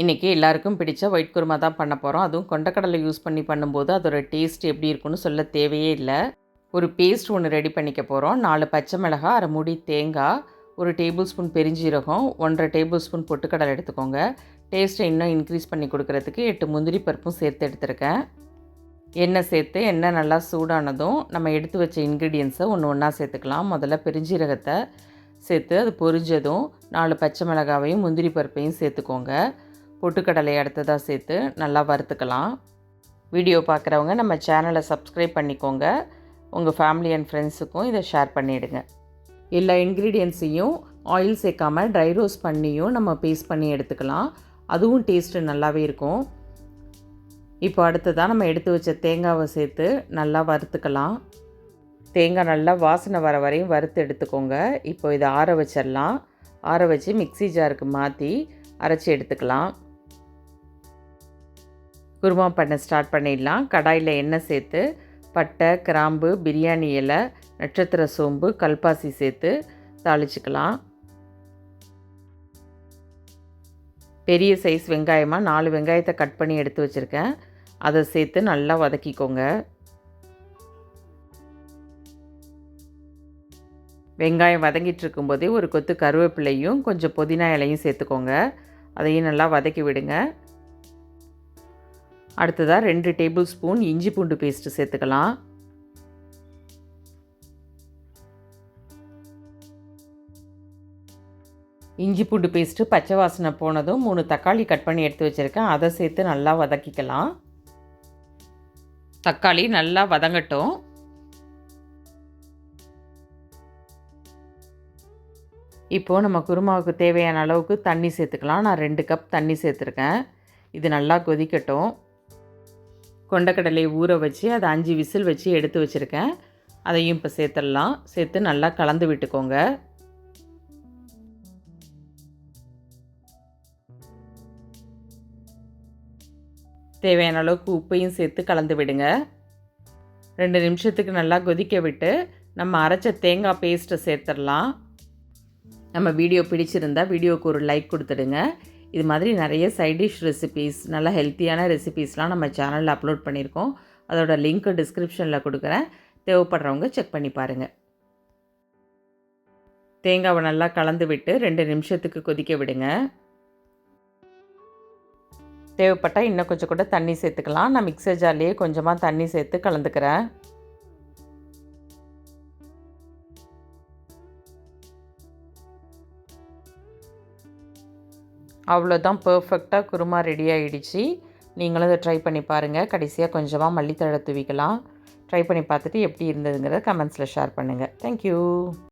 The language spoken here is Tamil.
இன்றைக்கி எல்லாருக்கும் பிடிச்ச ஒயிட் குருமா தான் பண்ண போகிறோம் அதுவும் கொண்டக்கடலை யூஸ் பண்ணி பண்ணும்போது அதோட டேஸ்ட் எப்படி இருக்குன்னு சொல்ல தேவையே இல்லை. ஒரு பேஸ்ட் ஒன்று ரெடி பண்ணிக்க போகிறோம் நாலு பச்சை மிளகாய் அரை மூடி தேங்காய் ஒரு டேபிள் ஸ்பூன் பெருஞ்சீரகம் ஒன்றரை டேபிள் ஸ்பூன் பொட்டுக்கடலை எடுத்துக்கோங்க. டேஸ்ட்டை இன்னும் இன்க்ரீஸ் பண்ணி கொடுக்கறதுக்கு எட்டு முந்திரி பருப்பும் சேர்த்து எடுத்துருக்கேன். எண்ணெய் சேர்த்து எண்ணெய் நல்லா சூடானதும் நம்ம எடுத்து வச்ச இன்க்ரீடியன்ஸை ஒன்று ஒன்றா சேர்த்துக்கலாம். முதல்ல பெருஞ்சீரகத்தை சேர்த்து அது பொரிஞ்சதும் நாலு பச்சை மிளகாவையும் முந்திரி பருப்பையும் சேர்த்துக்கோங்க. பொட்டுக்கடலை அடுத்ததாக சேர்த்து நல்லா வறுத்துக்கலாம். வீடியோ பார்க்குறவங்க நம்ம சேனலை சப்ஸ்கிரைப் பண்ணிக்கோங்க. உங்கள் ஃபேமிலி அண்ட் ஃப்ரெண்ட்ஸுக்கும் இதை ஷேர் பண்ணிவிடுங்க எல்லா இன்க்ரீடியன்ஸையும் ஆயில் சேர்க்காமல் ட்ரை ரோஸ்ட் பண்ணியும் நம்ம பேஸ்ட் பண்ணி எடுத்துக்கலாம். அதுவும் டேஸ்ட்டு நல்லாவே இருக்கும். இப்போ அடுத்ததாக நம்ம எடுத்து வச்ச தேங்காவை சேர்த்து நல்லா வறுத்துக்கலாம். தேங்காய் நல்லா வாசனை வர வரையும் வறுத்து எடுத்துக்கோங்க. இப்போ இதை ஆற வச்சிடலாம். ஆற வச்சு மிக்சி ஜாருக்கு மாற்றி அரைச்சி எடுத்துக்கலாம். குருமா பண்ண ஸ்டார்ட் பண்ணிடலாம். கடாயில் எண்ணெய் சேர்த்து பட்டை கிராம்பு பிரியாணி இலை நட்சத்திர சோம்பு கல்பாசி சேர்த்து தாளிச்சுக்கலாம். பெரிய சைஸ் வெங்காயமாக நாலு வெங்காயத்தை கட் பண்ணி எடுத்து வச்சுருக்கேன். அதை சேர்த்து நல்லா வதக்கிக்கோங்க. வெங்காயம் வதங்கிட்டு இருக்கும்போதே ஒரு கொத்து கருவேப்பிலையும் கொஞ்சம் புதினா இலையும் சேர்த்துக்கோங்க. அதையும் நல்லா வதக்கி விடுங்க. அடுத்ததாக ரெண்டு டேபிள் ஸ்பூன் இஞ்சி பூண்டு பேஸ்ட்டு சேர்த்துக்கலாம். இஞ்சி பூண்டு பேஸ்ட்டு பச்சை வாசனை போனதும் மூணு தக்காளி கட் பண்ணி எடுத்து வச்சுருக்கேன். அதை சேர்த்து நல்லா வதக்கிக்கலாம். தக்காளி நல்லா வதங்கட்டும். இப்போது நம்ம குருமாவுக்கு தேவையான அளவுக்கு தண்ணி சேர்த்துக்கலாம். நான் ரெண்டு கப் தண்ணி சேர்த்துருக்கேன். இது நல்லா கொதிக்கட்டும். கொண்டக்கடலையை ஊற வச்சு அதை அஞ்சு விசில் வச்சு எடுத்து வச்சுருக்கேன். அதையும் இப்போ சேர்த்துடலாம். சேர்த்து நல்லா கலந்து விட்டுக்கோங்க. தேவையான அளவுக்கு உப்பையும் சேர்த்து கலந்து விடுங்க. ரெண்டு நிமிஷத்துக்கு நல்லா கொதிக்க விட்டு நம்ம அரைச்ச தேங்காய் பேஸ்ட்டை சேர்த்துடலாம். நம்ம வீடியோ பிடிச்சிருந்தா வீடியோவுக்கு ஒரு லைக் கொடுத்துடுங்க. இது மாதிரி நிறைய சைட் டிஷ் ரெசிபீஸ் நல்ல ஹெல்த்தியான ரெசிபீஸ்லாம் நம்ம சேனலில் அப்லோட் பண்ணியிருக்கோம். அதோட லிங்க்கு டிஸ்கிரிப்ஷனில் கொடுக்குறேன். தேவைப்படுறவங்க செக் பண்ணி பாருங்கள் தேங்காவை நல்லா கலந்து விட்டு ரெண்டு நிமிஷத்துக்கு கொதிக்க விடுங்க. தேவைப்பட்டால் இன்னும் கொஞ்சம் கூட தண்ணி சேர்த்துக்கலாம். நான் மிக்சர் ஜார்லேயே கொஞ்சமாக தண்ணி சேர்த்து கலந்துக்கிறேன். அவ்வளோதான் பர்ஃபெக்டாக குருமா ரெடி ஆகிடுச்சு நீங்களும் இதை ட்ரை பண்ணி பாருங்கள் கடைசியாக கொஞ்சமாக மல்லித்தழை தூவிக்கலாம். ட்ரை பண்ணி பார்த்துட்டு எப்படி இருந்ததுங்கிறத கமெண்ட்ஸில் ஷேர் பண்ணுங்கள் தேங்க்யூ